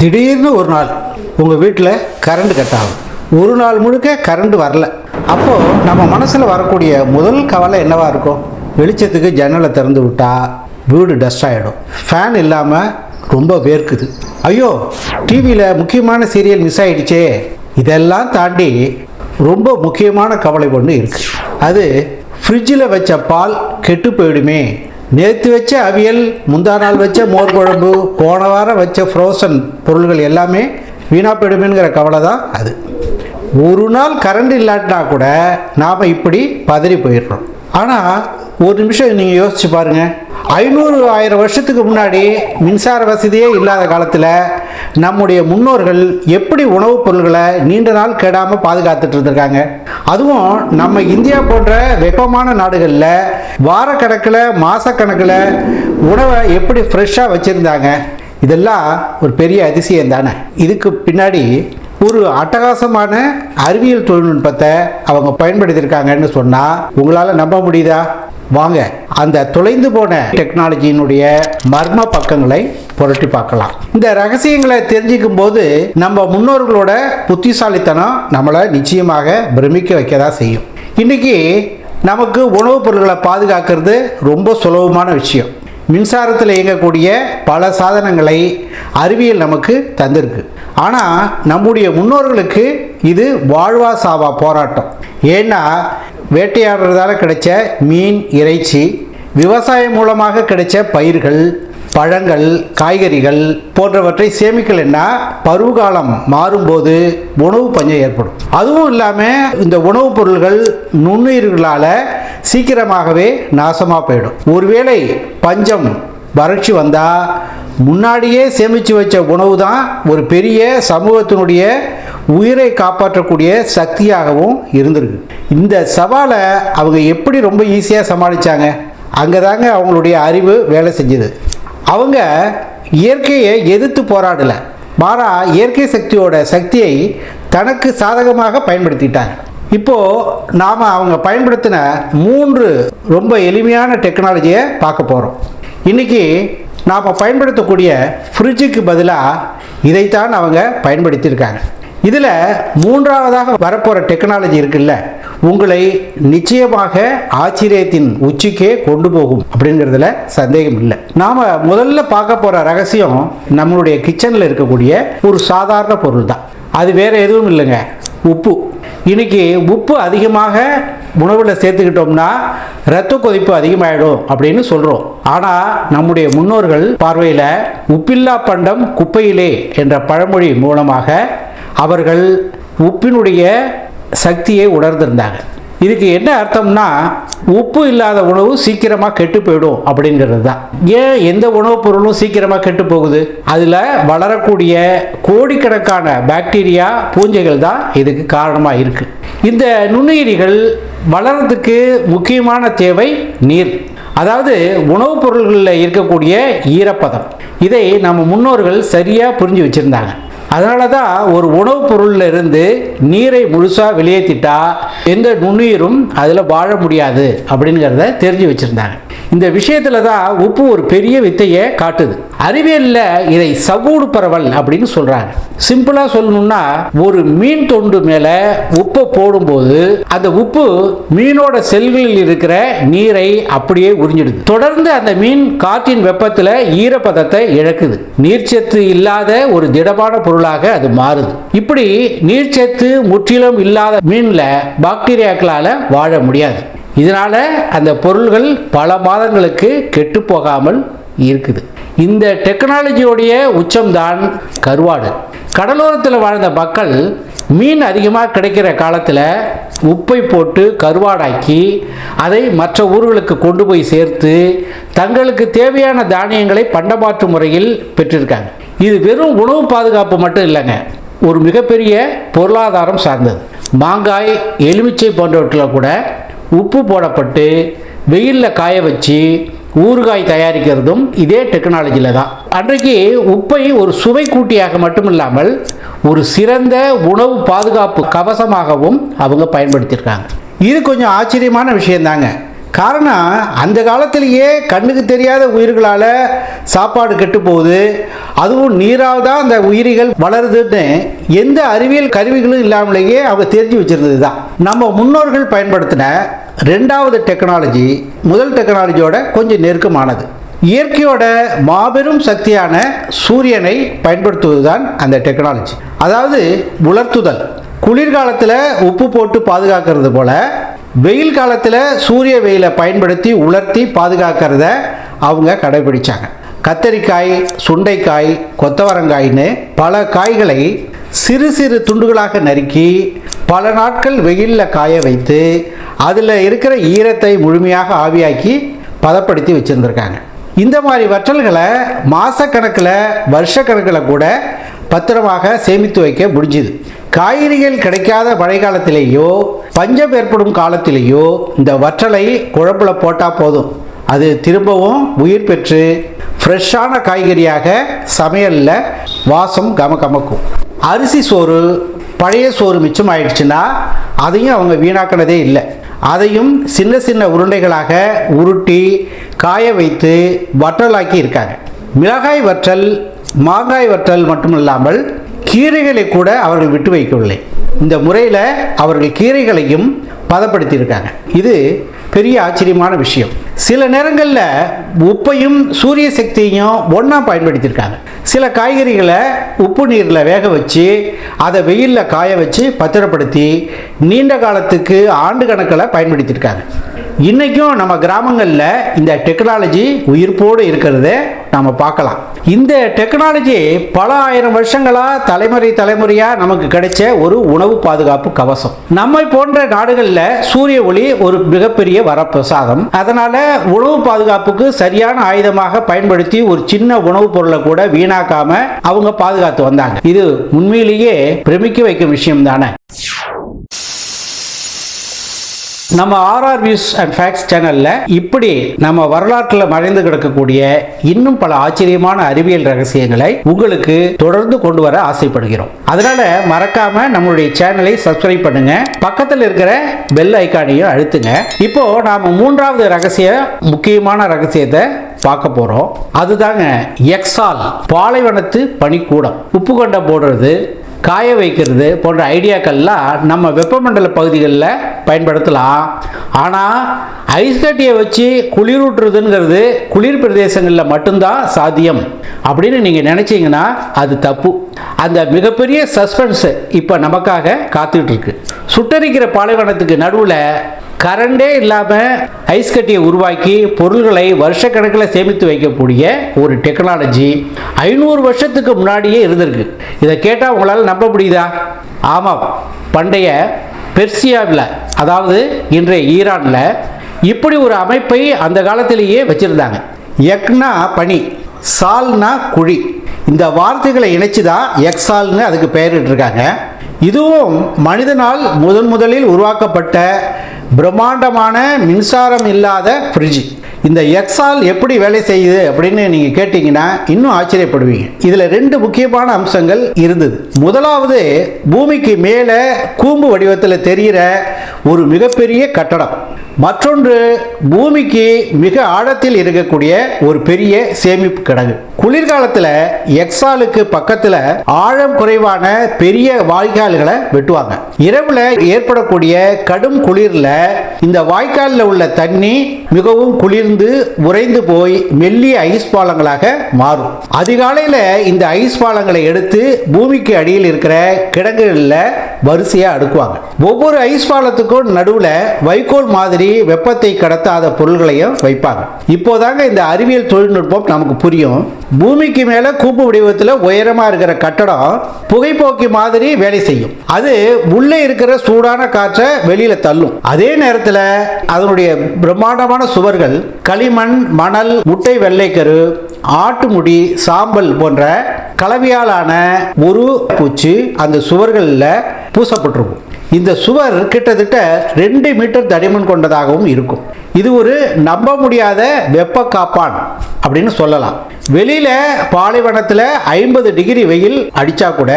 திடீர்னு ஒரு நாள் உங்கள் வீட்டில் கரண்ட் கட் ஆகும். ஒரு நாள் முழுக்க கரண்ட் வரல. அப்போது நம்ம மனசில் வரக்கூடிய முதல் கவலை என்னவாக இருக்கும்? வெளிச்சத்துக்கு ஜன்னலை திறந்து விட்டால் வீடு டஸ்ட் ஆகிடும் ஃபேன் இல்லாமல் ரொம்ப வேர்க்குது. ஐயோ டிவியில் முக்கியமான சீரியல் மிஸ் ஆகிடுச்சே இதெல்லாம் தாண்டி ரொம்ப முக்கியமான கவலை ஒன்று இருக்குது அது ஃப்ரிட்ஜில் வச்ச பால் கெட்டு போயிடுமே. நேற்று வச்ச அவியல் முந்தா நாள் வச்ச மோர் குழம்பு போன வாரம் வச்ச ஃப்ரோசன் பொருள்கள் எல்லாமே வீணாக போயிடுமேங்கிற கவலை தான் அது. ஒரு நாள் கரண்ட் இல்லாட்டினா கூட நாம் இப்படி பதறி போயிடுறோம். ஆனால் ஒரு நிமிஷம் நீங்கள் யோசிச்சு பாருங்கள் ஐநூறு ஆயிரம் வருஷத்துக்கு முன்னாடி மின்சார வசதியே இல்லாத காலத்தில் நம்முடைய முன்னோர்கள் எப்படி உணவுப் பொருள்களை நீண்ட நாள் கெடாமல் பாதுகாத்துட்டு இருந்திருக்காங்க. அதுவும் நம்ம இந்தியா போன்ற வெப்பமான நாடுகளில் வாரக்கணக்கில் மாதக்கணக்கில் உணவை எப்படி ஃப்ரெஷ்ஷாக வச்சுருந்தாங்க. இதெல்லாம் ஒரு பெரிய அதிசயம் தானே இதுக்கு பின்னாடி ஒரு அட்டகாசமான அறிவியல் தொழில்நுட்பத்தை அவங்க பயன்படுத்தியிருக்காங்கன்னு சொன்னால் உங்களால் நம்ப முடியுதா? வாங்க அந்த தொலைந்து போன டெக்னாலஜியினுடைய மர்ம பக்கங்களை புரட்டி பார்க்கலாம். இந்த ரகசியங்களை தெரிஞ்சுக்கும் போது நம்ம முன்னோர்களோட புத்திசாலித்தனம் நம்மளை நிச்சயமாக பிரமிக்க வைக்க தான் செய்யும். இன்னைக்கு நமக்கு உணவுப் பொருட்களை பாதுகாக்கிறது ரொம்ப சுலபமான விஷயம். மின்சாரத்தில் இயங்கக்கூடிய பல சாதனங்களை அறிவியல் நமக்கு தந்திருக்கு. ஆனால் நம்முடைய முன்னோர்களுக்கு இது வாழ்வா சாவா போராட்டம். ஏன்னா வேட்டையாடுறதால கிடைச்ச மீன் இறைச்சி விவசாயம் மூலமாக கிடைச்ச பயிர்கள் பழங்கள் காய்கறிகள் போன்றவற்றை சேமிக்கலைன்னா பருவகாலம் மாறும்போது உணவு பஞ்சம் ஏற்படும். அதுவும் இல்லாமல் இந்த உணவுப் பொருள்கள் நுண்ணுயிர்களால் சீக்கிரமாகவே நாசமாக போயிடும். ஒருவேளை பஞ்சம் வறட்சி வந்தால் முன்னாடியே சேமித்து வச்ச உணவு தான் ஒரு பெரிய சமூகத்தினுடைய உயிரை காப்பாற்றக்கூடிய சக்தியாகவும் இருந்திருக்கு. இந்த சவாலை அவங்க எப்படி ரொம்ப ஈஸியாக சமாளித்தாங்க அங்கே தாங்க அவங்களுடைய அறிவு வேலை செஞ்சது. அவங்க இயற்கையை எதிர்த்து போராடலை. மாறா இயற்கை சக்தியோட சக்தியை தனக்கு சாதகமாக பயன்படுத்திட்டாங்க. இப்போது நாம் அவங்க பயன்படுத்தின மூன்று ரொம்ப எளிமையான டெக்னாலஜியை பார்க்க போகிறோம் இன்றைக்கி நாம் பயன்படுத்தக்கூடிய ஃப்ரிட்ஜுக்கு பதிலாக இதைத்தான் அவங்க பயன்படுத்தியிருக்காங்க. இதில் மூன்றாவதாக வரப்போகிற டெக்னாலஜி இருக்குல்ல உங்களை நிச்சயமாக ஆச்சரியத்தின் உச்சிக்கே கொண்டு போகும் அப்படிங்கிறதுல சந்தேகம் இல்லை. நாம் முதல்ல பார்க்க போகிற ரகசியம் நம்மளுடைய கிச்சனில் இருக்கக்கூடிய ஒரு சாதாரண பொருள் தான். அது வேறு எதுவும் இல்லைங்க. உப்பு. இன்னைக்கு உப்பு அதிகமாக உணவில் சேர்த்துக்கிட்டோம்னா இரத்த கொதிப்பு அதிகமாயிடும் அப்படின்னு சொல்கிறோம் ஆனால் நம்முடைய முன்னோர்கள் பார்வையில் உப்பில்லா பண்டம் குப்பையிலே என்ற பழமொழி மூலமாக அவர்கள் உப்பினுடைய சக்தியை உணர்ந்திருந்தாங்க. இதுக்கு என்ன அர்த்தம்னா உப்பு இல்லாத உணவு சீக்கிரமாக கெட்டு போயிடும் அப்படிங்கிறது தான். ஏன் எந்த உணவுப் பொருளும் சீக்கிரமாக கெட்டு போகுது? அதில் வளரக்கூடிய கோடிக்கணக்கான பாக்டீரியா பூஞ்சைகள் தான் இதுக்கு காரணமாக இருக்குது இந்த நுண்ணுயிரிகள் வளர்றதுக்கு முக்கியமான தேவை நீர். அதாவது உணவுப் பொருள்களில் இருக்கக்கூடிய ஈரப்பதம். இதை நம்ம முன்னோர்கள் சரியாக புரிஞ்சு வச்சுருந்தாங்க. அதனால தான் ஒரு உணவுப் பொருளில் இருந்து நீரை முழுசாக வெளியேற்றிட்டா எந்த நுண்ணுயிரும் அதில் வாழ முடியாது அப்படிங்கிறத தெரிஞ்சு வச்சுருந்தாங்க. இந்த விஷயத்தில் தான் உப்பு ஒரு பெரிய வித்தையை காட்டுது. அறிவியலில் இதை சகூடு பரவல் அப்படின்னு சொல்கிறாங்க சிம்பிளாக சொல்லணும்னா ஒரு மீன் தொண்டு மேலே உப்பை போடும்போது அந்த உப்பு மீனோட செல்களில் இருக்கிற நீரை அப்படியே உறிஞ்சிடுது. தொடர்ந்து அந்த மீன் காற்றின் வெப்பத்தில் ஈரப்பதத்தை இழக்குது. நீர்ச்சத்து இல்லாத ஒரு திடமான பொருளாக அது மாறுது. இப்படி நீர்ச்சத்து முற்றிலும் இல்லாத மீனில் பாக்டீரியாக்களால் வாழ முடியாது. இதனால் அந்த பொருள்கள் பல மாதங்களுக்கு கெட்டு போகாமல் இருக்குது. இந்த டெக்னாலஜியோடைய உச்சம்தான் கருவாடு. கடலோரத்தில் வாழ்ந்த மக்கள் மீன் அதிகமாக கிடைக்கிற காலத்தில் உப்பை போட்டு கருவாடாக்கி அதை மற்ற ஊர்களுக்கு கொண்டு போய் சேர்த்து தங்களுக்கு தேவையான தானியங்களை பண்டமாற்று முறையில் பெற்றிருக்காங்க. இது வெறும் உணவு பாதுகாப்பு மட்டும் இல்லைங்க. ஒரு மிகப்பெரிய பொருளாதாரம் சார்ந்தது. மாங்காய் எலுமிச்சை போன்றவற்றில் கூட உப்பு போடப்பட்டு வெயிலில் காய வச்சு ஊறுகாய் தயாரிக்கிறதும் இதே டெக்னாலஜியில் தான். அன்றைக்கு உப்பை ஒரு சுவை கூட்டியாக மட்டும் இல்லாமல் ஒரு சிறந்த உணவு பாதுகாப்பு கவசமாகவும் அவங்க பயன்படுத்தியிருக்காங்க. இது கொஞ்சம் ஆச்சரியமான விஷயந்தாங்க. காரணம் அந்த காலத்திலேயே கண்ணுக்கு தெரியாத உயிர்களால் சாப்பாடு கெட்டு போகுது அதுவும் நீரால் தான் அந்த உயிரிகள் வளருதுன்னு எந்த அறிவியல் கருவிகளும் இல்லாமலேயே அவங்க தெரிஞ்சு வச்சிருந்தது தான். நம்ம முன்னோர்கள் பயன்படுத்தின ரெண்டாவது டெக்னாலஜி முதல் டெக்னாலஜியோட கொஞ்சம் நெருக்கமானது. இயற்கையோட மாபெரும் சக்தியான சூரியனை பயன்படுத்துவதுதான் அந்த டெக்னாலஜி. அதாவது உலர்த்துதல். குளிர்காலத்தில் உப்பு போட்டு பாதுகாக்கிறது போல வெயில் காலத்தில் சூரிய வெயிலை பயன்படுத்தி உலர்த்தி பாதுகாக்கிறத அவங்க கடைபிடிச்சாங்க. கத்தரிக்காய் சுண்டைக்காய் கொத்தவரங்காய்னு பல காய்களை சிறு சிறு துண்டுகளாக நறுக்கி பல நாட்கள் வெயிலில் காய வைத்து அதில் இருக்கிற ஈரத்தை முழுமையாக ஆவியாக்கி பதப்படுத்தி வச்சுருந்துருக்காங்க. இந்த மாதிரி வற்றல்களை மாதக்கணக்கில் வருஷக்கணக்கில் கூட பத்திரமாக சேமித்து வைக்க முடிஞ்சுது. காய்கறிகள் கிடைக்காத மழை காலத்திலேயோ பஞ்சம் ஏற்படும் காலத்திலேயோ இந்த வற்றலை குழம்புல போட்டால் போதும். அது திரும்பவும் உயிர் பெற்று ஃப்ரெஷ்ஷான காய்கறியாக சமையலில் வாசம் கம கமக்கும். அரிசி சோறு பழைய சோறு மிச்சம் ஆயிடுச்சுன்னா அதையும் அவங்க வீணாக்கினதே இல்லை. அதையும் சின்ன சின்ன உருண்டைகளாக உருட்டி காய வைத்து வற்றலாக்கி இருக்காங்க. மிளகாய் வற்றல் மாங்காய் வற்றல் மட்டும் இல்லாமல் கீரைகளை கூட அவர்கள் விட்டு வைக்கவில்லை. இந்த முறையில் அவர்கள் கீரைகளையும் பதப்படுத்தியிருக்காங்க. இது பெரிய ஆச்சரியமான விஷயம். சில நேரங்களில் உப்பையும் சூரிய சக்தியையும் ஒன்றா பயன்படுத்தியிருக்காங்க. சில காய்கறிகளை உப்பு நீரில் வேக வச்சு அதை வெயிலில் காய வச்சு பத்திரப்படுத்தி நீண்ட காலத்துக்கு ஆண்டு கணக்கில் பயன்படுத்தியிருக்காங்க. இன்றைக்கும் நம்ம கிராமங்களில் இந்த டெக்னாலஜி உயிர்ப்போடு இருக்கிறத நாம் பார்க்கலாம். இந்த டெக்னாலஜி பல ஆயிரம் வருஷங்களாக தலைமுறை தலைமுறையாக நமக்கு கிடைச்ச ஒரு உணவு பாதுகாப்பு கவசம். நம்மை போன்ற நாடுகளில் சூரிய ஒளி ஒரு மிகப்பெரிய வரப்பிரசாதம். அதனால் உணவு பாதுகாப்புக்கு சரியான ஆயுதமாக பயன்படுத்தி ஒரு சின்ன உணவுப் பொருளை கூட வீணாக்காம அவங்க பாதுகாத்து வந்தாங்க. இது உண்மையிலேயே பிரமிக்க வைக்கும் விஷயம் தானே. நம்ம ஆர்ஆர் வியூஸ் அண்ட் ஃபேக்ட்ஸ் சேனல்ல இப்படி நம்ம வரலாற்றில் மறைந்து கிடக்கக்கூடிய இன்னும் பல ஆச்சரியமான அறிவியல் ரகசியங்களை உங்களுக்கு தொடர்ந்து கொண்டு வர ஆசைப்படுகிறோம். அதனால மறக்காம நம்மளுடைய சேனலை சப்ஸ்கிரைப் பண்ணுங்க. பக்கத்தில் இருக்கிற பெல் ஐக்கானையும் அழுத்துங்க. இப்போ நாம மூன்றாவது ரகசிய முக்கியமான ரகசியத்தை பார்க்க போறோம். அதுதாங்க எக்ஸால் பாலைவனத்து பனிக்கூடம். உப்பு கொண்ட போடுறது காய வைக்கிறது போன்ற ஐடியாக்கள்லாம் நம்ம வெப்பமண்டல பகுதிகளில் பயன்படுத்தலாம். ஆனால் ஐஸ் கட்டியை வச்சு குளிரூட்டுறதுங்கிறது குளிர் பிரதேசங்களில் மட்டும்தான் சாத்தியம். அப்படின்னு நீங்கள் நினச்சிங்கன்னா அது தப்பு. அந்த மிகப்பெரிய சஸ்பென்ஸு இப்போ நமக்காக காத்துட்ருக்கு சுட்டரிக்கிற பாலைவனத்துக்கு நடுவில் கரண்டே இல்லாமல் ஐஸ் கட்டியை உருவாக்கி பொருள்களை வருஷக்கணக்கில் சேமித்து வைக்கக்கூடிய ஒரு டெக்னாலஜி ஐநூறு வருஷத்துக்கு முன்னாடியே இருந்திருக்கு. இதை கேட்டால் உங்களால் நம்ப முடியுதா? ஆமாம் பண்டைய பெர்சியாவில் அதாவது இன்றைய ஈரானில் இப்படி ஒரு அமைப்பை அந்த காலத்திலேயே வச்சுருந்தாங்க. எக்னா பனி சால்னா குழி. இந்த வார்த்தைகளை இணைச்சு தான் எக்ஸால்னு அதுக்கு பெயரிட்டிருக்காங்க. இதுவும் மனிதனால் முதன் முதலில் உருவாக்கப்பட்ட பிரம்மாண்டமான மின்சாரம் இல்லாத ஃப்ரிட்ஜ் இந்த எக்ஸால் எப்படி வேலை செய்யுது அப்படின்னு நீங்கள் கேட்டிங்கன்னா இன்னும் ஆச்சரியப்படுவீங்க. இதில் ரெண்டு முக்கியமான அம்சங்கள் இருந்தது. முதலாவது பூமிக்கு மேலே கூம்பு வடிவத்தில் தெரிகிற ஒரு மிகப்பெரிய கட்டடம். மற்றொன்று பூமிக்கு மிக ஆழத்தில் இருக்கக்கூடிய ஒரு பெரிய சேமிப்பு கிடங்கு. குளிர்காலத்தில் எக்ஸாலுக்கு பக்கத்தில் ஆழம் குறைவான பெரிய வாய்க்கால்களை வெட்டுவாங்க. இரவுல ஏற்படக்கூடிய கடும் குளிர்ல இந்த வாய்க்காலில் உள்ள தண்ணி மிகவும் குளிர்ந்து உறைந்து போய் மெல்லிய ஐஸ் பாலங்களாக மாறும். அதிகாலையில் இந்த ஐஸ் பாலங்களை எடுத்து பூமிக்கு அடியில் இருக்கிற கிடங்குகளில் வரிசையாக அடுக்குவாங்க. ஒவ்வொரு ஐஸ் பாலத்துக்கும் நடுவில் வைக்கோல் மாதிரி வெப்பத்தை கடத்தாத பொருள்களையும் வைப்பாங்க. இப்போதாங்க இந்த அறிவியல் தொழில்நுட்பம் நமக்கு புரியும். பூமிக்கு மேலே கூப்பு வடிவத்தில் உயரமாக இருக்கிற கட்டடம் புகைப்போக்கி மாதிரி வேலை செய்யும். அது உள்ளே இருக்கிற சூடான காற்றை வெளியில தள்ளும். அதே நேரத்தில் அதனுடைய பிரம்மாண்டமான சுவர்கள் களிமண் மணல் முட்டை வெள்ளைக்கரு ஆட்டு முடி சாம்பல் போன்ற கலவையாலான ஒரு பூச்சி அந்த சுவர்களில் பூசப்பட்டிருக்கும். இந்த சுவர் கிட்டத்தட்ட ரெண்டு மீட்டர் தடிமன் கொண்டதாகவும் இருக்கும். இது ஒரு நம்ப முடியாத வெப்ப காப்பான் அப்படின்னு சொல்லலாம். வெளியில பாலைவனத்தில் ஐம்பது டிகிரி வெயில் அடிச்சா கூட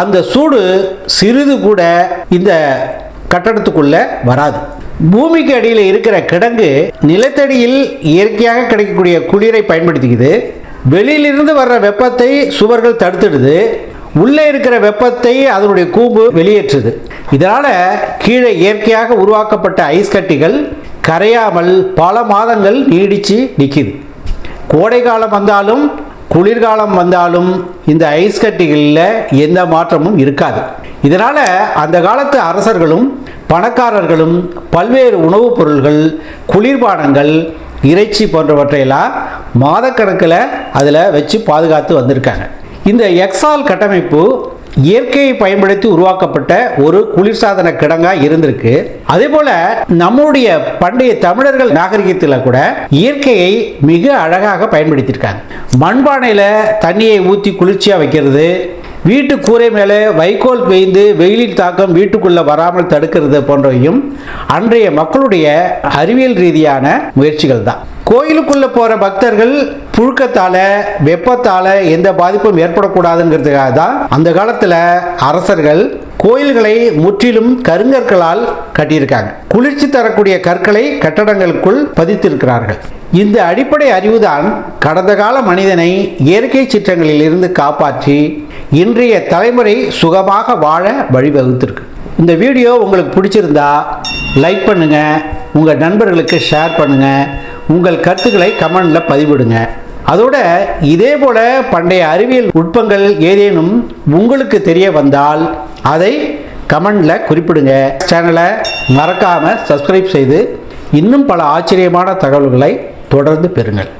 அந்த சூடு சிறிது கூட இந்த கட்டடத்துக்குள்ள வராது. பூமிக்கு அடியில் இருக்கிற கிடங்கு நிலத்தடியில் இயற்கையாக கிடைக்கக்கூடிய குளிரை பயன்படுத்திக்குது. வெளியிலிருந்து வர்ற வெப்பத்தை சுவர்கள் தடுத்துடுது. உள்ளே இருக்கிற வெப்பத்தை அதனுடைய கூம்பு வெளியேற்றுது. இதனால் கீழே இயற்கையாக உருவாக்கப்பட்ட ஐஸ் கட்டிகள் கரையாமல் பல மாதங்கள் நீடித்து நிற்கிது கோடை காலம் வந்தாலும் குளிர்காலம் வந்தாலும் இந்த ஐஸ் கட்டிகளில் எந்த மாற்றமும் இருக்காது. இதனால் அந்த காலத்து அரசர்களும் பணக்காரர்களும் பல்வேறு உணவுப் பொருள்கள் குளிர்பானங்கள் இறைச்சி போன்றவற்றையெல்லாம் மாதக்கணக்கில் அதில் வச்சு பாதுகாத்து வந்திருக்காங்க. இந்த எக்ஸால் கட்டமைப்பு இயற்கையை பயன்படுத்தி உருவாக்கப்பட்ட ஒரு குளிர்சாதன கிடங்கா இருந்திருக்கு. அதே போல நம்முடைய பண்டைய தமிழர்கள் நாகரிகத்தில் கூட இயற்கையை மிக அழகாக பயன்படுத்தியிருக்காங்க. மண்பானையில் தண்ணியை ஊற்றி குளிர்ச்சியாக வைக்கிறது வீட்டு கூரை மேலே வைக்கோல் பெய்ந்து வெயிலின் தாக்கம் வீட்டுக்குள்ளே வராமல் தடுக்கிறது போன்றவையும் அன்றைய மக்களுடைய அறிவியல் ரீதியான முயற்சிகள் தான். கோயிலுக்குள்ளே போகிற பக்தர்கள் புழுக்கத்தால் வெப்பத்தால் எந்த பாதிப்பும் ஏற்படக்கூடாதுங்கிறதுக்காக தான் அந்த காலத்தில் அரசர்கள் கோயில்களை முற்றிலும் கருங்கற்களால் கட்டியிருக்காங்க. குளிர்ச்சி தரக்கூடிய கற்களை கட்டடங்களுக்குள் பதித்திருக்கிறார்கள். இந்த அடிப்படை அறிவுதான் கடந்த கால மனிதனை இயற்கை சிற்றங்களில் இருந்து காப்பாற்றி இன்றைய தலைமுறை சுகமாக வாழ வழிவகுத்திருக்கு. இந்த வீடியோ உங்களுக்கு பிடிச்சிருந்தா லைக் பண்ணுங்கள் உங்கள் நண்பர்களுக்கு ஷேர் பண்ணுங்கள் உங்கள் கருத்துக்களை கமெண்டில் பதிவிடுங்க. அதோட இதே போல பண்டைய அறிவியல் நுட்பங்கள் ஏதேனும் உங்களுக்கு தெரிய வந்தால் அதை கமெண்டில் குறிப்பிடுங்க. சேனலை மறக்காமல் சப்ஸ்கிரைப் செய்து இன்னும் பல ஆச்சரியமான தகவல்களை தொடர்ந்து பெறுங்கள்.